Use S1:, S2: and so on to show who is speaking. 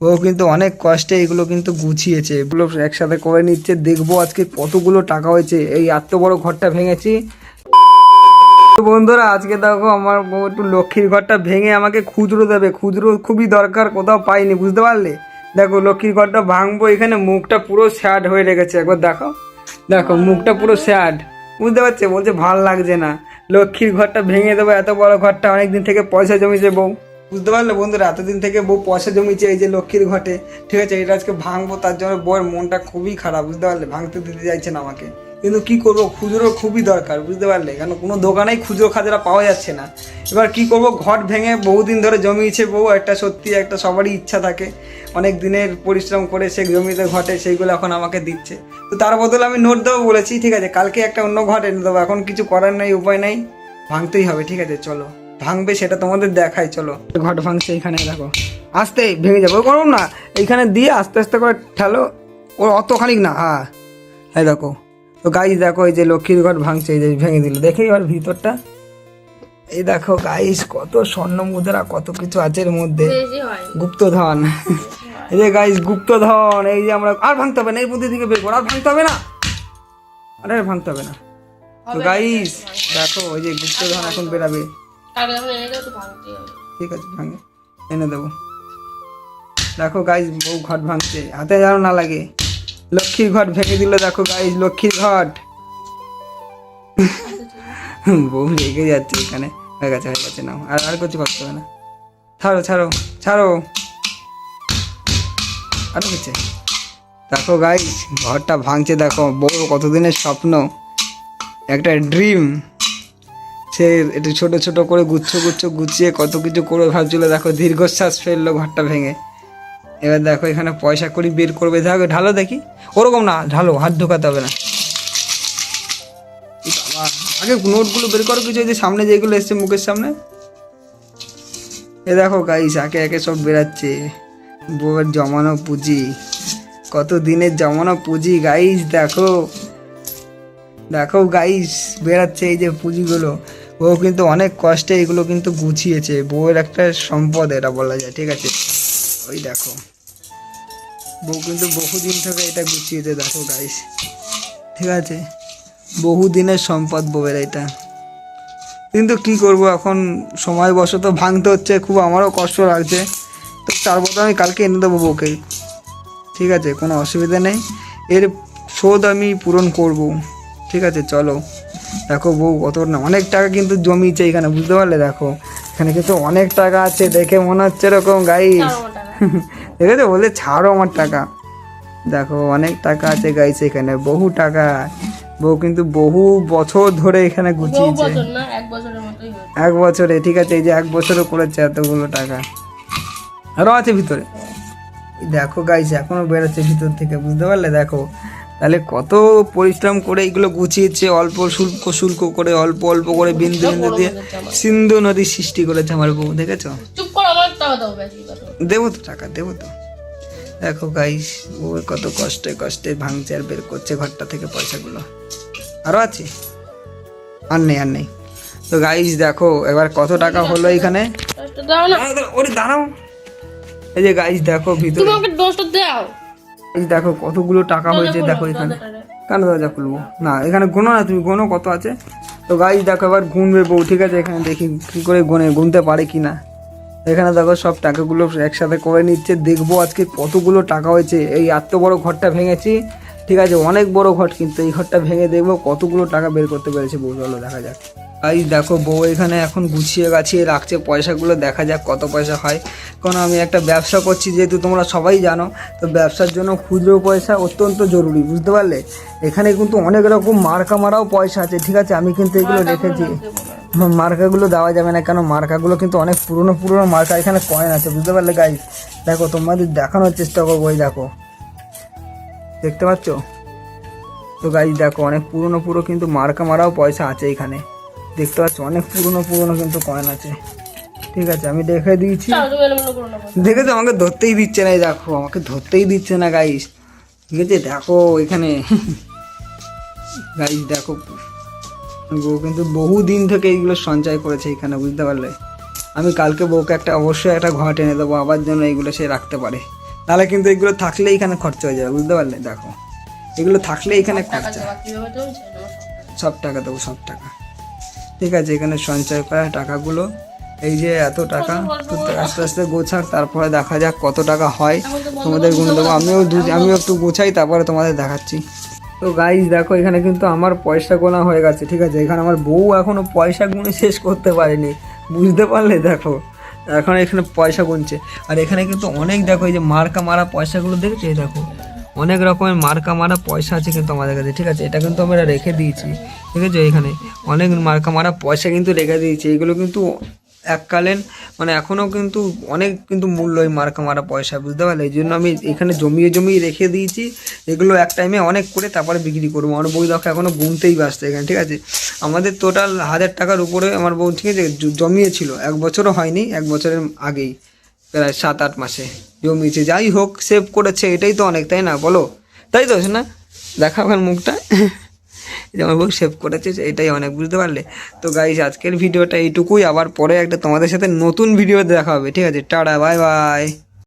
S1: ও কিন্তু অনেক কষ্টে এগুলো কিন্তু গুছিয়েছে। এগুলো একসাথে করে নিচ্ছে, দেখব আজকে কতগুলো টাকা হয়েছে। এই এত বড় ঘরটা ভেঙেছি। বন্ধুরা, আজকে দেখো আমার একটু লক্ষ্মীর ঘরটা ভেঙে আমাকে খুচরো দেবে। খুচরো খুবই দরকার, কোথাও পাইনি, বুঝতে পারলে? দেখো, লক্ষ্মীর ঘরটা ভাঙবো, এখানে মুখটা পুরো স্যাড হয়ে রেখেছে, একবার দেখো। দেখো, মুখটা পুরো স্যাড বুঝতে পারছে? বলছে, ভালো লাগছে না। লক্ষ্মীর ঘরটা ভেঙে দেবো, এত বড় ঘরটা, অনেকদিন থেকে পয়সা জমিছে বউ। বুঝতে পারলে বন্ধুরা, এতদিন থেকে বউ পয়সা জমিছে এই যে লক্ষ্মীর ঘটে। ঠিক আছে, এটা আজকে ভাঙবো, তার জন্য বউয়ের মনটা খুবই খারাপ, বুঝতে পারলে? ভাঙতে দিতে চাইছে না আমাকে। কিন্তু কি করব, খুচরো খুবই দরকার, বুঝতে পারলে? কেন, কোনো দোকানেই খুচরো খাজরা পাওয়া যাচ্ছে না। এবার কি করব ঘট ভেঙে বহুদিন ধরে জমিয়েছে বউ, একটা সত্যি, একটা সবারই ইচ্ছা থাকে। অনেক দিনের পরিশ্রম করে সে জমিতে ঘটে, সেইগুলো এখন আমাকে দিচ্ছে। তো তার বদলে আমি নোট দেবো বলেছি, ঠিক আছে? কালকে একটা অন্য ঘট এনে দেবো, এখন কিছু করার নেই, উপায় নেই। ভাঙতেই হবে, ঠিক আছে, চলো। ভাঙবে সেটা তোমাদের দেখাই চলো। ঘট ভাঙছে এখানে দেখো। আস্তে ভেঙে যাব করুন না। এইখানে দিয়ে আস্তে আস্তে করে ঠেলো। ও অত খানিক না হ্যাঁ। এই দেখো। তো গাইজ দেখো এই যে লক্ষ্মীর ঘর ভাঙছে এই যে ভেঙে দিল। দেখেই ওর ভিতরটা। এই দেখো গাইস কত স্বর্ণ মুদ্রা কত কিছু আছে এর মধ্যে। গুপ্তধন। এই যে গাইস গুপ্তধন এই যে আমরা আর ভাঙতে হবে না এই বুদ্ধি দিকে বের করো আর ভাঙতে হবে না। আরে আর ভাঙতে হবে না। তো গাইস দেখো ওই যে গুপ্তধন এখন বেরাবে। ঠিক আছে, ভাঙে। এনে দেবো। দেখো গাইস বউ ঘট ভাঙছে। হাতে যেন না লাগে। লক্ষ্মীর ঘট ভেঙে দিল, দেখো গাইস লক্ষ্মীর ঘট বউ রেগে যাচ্ছে এখানে। হয়ে গেছে হয়ে গেছে, নাও। আর আর কিছু করতে হবে না। ছাড়ো ছাড়ো ছাড়ো। আরও কিছু? দেখো গাইস ঘরটা ভাঙছে, দেখো। বউ কতদিনের স্বপ্ন। একটা ড্রিম সে একটু ছোট ছোট করে গুচ্ছ গুচ্ছ গুছিয়ে কত কিছু করে ভাবছিল দেখো দীর্ঘশ্বাস ফেলল ঘরটা ভেঙে। এবার দেখো এখানে পয়সা করি বের করবে। দেখো, ঢালো দেখি? ওরকম না, ঢালো, হাত ঢোকাতে হবে না। আগে নোটগুলো বের করো কিছু যে সামনে যেগুলো এসছে মুখের সামনে। এ দেখো গাইস একে একে সব বেরাচ্ছে। বউয়ের জমানো পুঁজি, কত দিনের জমানো পুঁজি গাইস দেখো। দেখো গাইস বেরাচ্ছে এই যে পুঁজিগুলো। ও কিন্তু অনেক কষ্টে এগুলো কিন্তু গুছিয়েছে। বউয়ের একটা সম্পদ এটা বলা যায়, ঠিক আছে? ওই দেখো। বউ কিন্তু বহুদিন থেকে এটা গুছিয়েছে, দেখো গাইস ঠিক আছে? বহুদিনের সম্পদ বউয়ের এটা। কিন্তু কি করব এখন? সময় বশত ভাঙতে হচ্ছে, খুব আমারও কষ্ট লাগছে। তো তার বদলে আমি কালকে এনে দেবো বউকে। ঠিক আছে? কোনো অসুবিধা নেই। এর শোধ আমি পূরণ করব। ঠিক আছে? চলো। দেখো বউ কত না অনেক টাকা কিন্তু জমিয়েছে এখানে বুঝতে পারলে দেখো। এখানে কিন্তু অনেক টাকা আছে দেখে মনে হচ্ছে এরকম গাই দেখেছ? বলতে ছাড়ো আমার টাকা। দেখো অনেক টাকা আছে গাইস এখানে বহু টাকা। বউ কিন্তু বহু বছর ধরে এখানে গুছিয়েছে।
S2: এক
S1: বছরে ঠিক আছে এই যে এক বছরও করেছে এতগুলো টাকা। আরও আছে ভিতরে। দেখো গাইছে এখনও বেরোচ্ছে ভিতর থেকে বুঝতে পারলে? দেখো তাহলে কত পরিশ্রম করে এগুলো গুছিয়েছে অল্প শুল্ক শুল্ক করে অল্প অল্প করে বিন্দু বিন্দু দিয়ে সিন্ধু নদী সৃষ্টি করেছে আমার বউ দেখেছ? দেবো তো টাকা দেবো তো। দেখো গাইস ও কত কষ্টে কষ্টে ভাঙছে আর বের করছে ঘরটা থেকে পয়সাগুলো। আরও আছে? আর নেই আর নেই। তো গাইস দেখো এবার কত টাকা হলো এখানে? ওরে দাঁড়াও। এই যে গাইস দেখো ভিতরে।
S2: দাও।
S1: এই দেখো কতগুলো টাকা হয়েছে দেখো এখানে। কেন দরজা খুলবো? না এখানে গোনো না তুমি গোনো কত আছে? তো গাইস দেখো এবার গুনবে বউ ঠিক আছে? এখানে দেখি কি করে গুনে গুনতে পারে কি না এখানে দেখো সব টাকাগুলো একসাথে করে নিচ্ছে। দেখব আজকে কতগুলো টাকা হয়েছে। এই এত বড় ঘরটা ভেঙেছি ঠিক আছে? অনেক বড় ঘর কিন্তু এই ঘরটা ভেঙে দেখব কতগুলো টাকা বের করতে পেরেছে বউ। চলো দেখা যাক। গাইস দেখো বউ এখানে এখন গুছিয়ে গাছিয়ে রাখছে পয়সাগুলো দেখা যাক কত পয়সা হয়। কারণ আমি একটা ব্যবসা করছি যেহেতু তোমরা সবাই জানো তো ব্যবসার জন্য খুচরো পয়সা অত্যন্ত জরুরি বুঝতে পারলে? এখানে কিন্তু অনেক রকম মার্কা মারাও পয়সা আছে ঠিক আছে? আমি কিন্তু এগুলো রেখেছি। মার্কাগুলো দেওয়া যাবে না কেন? মার্কাগুলো কিন্তু অনেক পুরনো পুরনো মার্কা এখানে কয়েন আছে বুঝতে পারলে গাই দেখো তোমাদের দেখানোর চেষ্টা করব ওই দেখো। দেখতে পাচ্ছ? তো গাই দেখো অনেক পুরনো পুরো কিন্তু মার্কা মারাও পয়সা আছে এখানে। দেখতে পাচ্ছ অনেক পুরনো পুরনো কিন্তু কয়েন আছে। ঠিক আছে আমি দেখে দিয়েছি।
S2: না
S1: দেখেছ আমাকে ধরতেই দিচ্ছে না দেখো আমাকে ধরতেই দিচ্ছে না গাইস ঠিক আছে দেখো এখানে। গাইস দেখো বউ কিন্তু বহু দিন থেকে এইগুলো সঞ্চয় করেছে এখানে বুঝতে পারলে? আমি কালকে বউকে একটা অবশ্যই একটা ঘট এনে দেবো আবার যেন এইগুলো সে রাখতে পারে। তাহলে কিন্তু এগুলো থাকলে এখানে খরচা হয়ে যাবে বুঝতে পারলে? দেখো এগুলো থাকলে এখানে খরচা।
S2: সব টাকা
S1: দেবো সব টাকা। ঠিক আছে, এখানে সঞ্চয় করা টাকাগুলো। এই যে এত টাকা আস্তে আস্তে গোছাক, তারপরে দেখা যাক কত টাকা হয়। তোমাদের গুনে দেবো। আমিও আমিও একটু গোছাই, তারপরে তোমাদের দেখাচ্ছি। তো গাইজ দেখো, এখানে কিন্তু আমার পয়সা গোনা হয়ে গেছে, ঠিক আছে? এখানে আমার বউ এখনও পয়সা গুনে শেষ করতে পারেনি। বুঝতে পারলে, দেখো? এখন এখানে পয়সা গুনছে। আর এখানে কিন্তু অনেক, দেখো, এই যে মার্কা মারা পয়সাগুলো দেখছ দেখো? অনেক রকমের মার্কা মারা পয়সা আছে কিন্তু আমাদের কাছে, ঠিক আছে? এটা কিন্তু আমরা রেখে দিয়েছি, ঠিক আছে? এখানে অনেক মার্কা মারা পয়সা কিন্তু রেখে দিয়েছি। এগুলো কিন্তু এককালীন মানে এখনও কিন্তু অনেক কিন্তু মূল্য এই মার্কা মারা পয়সা, বুঝতে পারলে? এই জন্য আমি এখানে জমিয়ে জমিয়ে রেখে দিয়েছি। এগুলো এক টাইমে অনেক করে তারপরে বিক্রি করব। আমার বই দেখো, এখনও গুনতেই ব্যস্ত এখানে, ঠিক আছে? আমাদের টোটাল হাজার টাকার উপরে আমার বউ, ঠিক আছে? জমিয়েছিল। এক বছরও হয়নি, এক বছরের আগেই। প্রায় সাত আট মাসে। জমিয়েছে, যাই হোক সেভ করেছে, এটাই তো অনেক, তাই না? বলো। তাই তো না দেখা ওখানে মুখটা। যেমন বউ সেভ করেছে, এটাই অনেক, বুঝতে পারলে? তো গাইজ আজকের ভিডিওটা এইটুকুই। আবার পরে একটা তোমাদের সাথে নতুন ভিডিও দেখা হবে, ঠিক আছে? Tata bye bye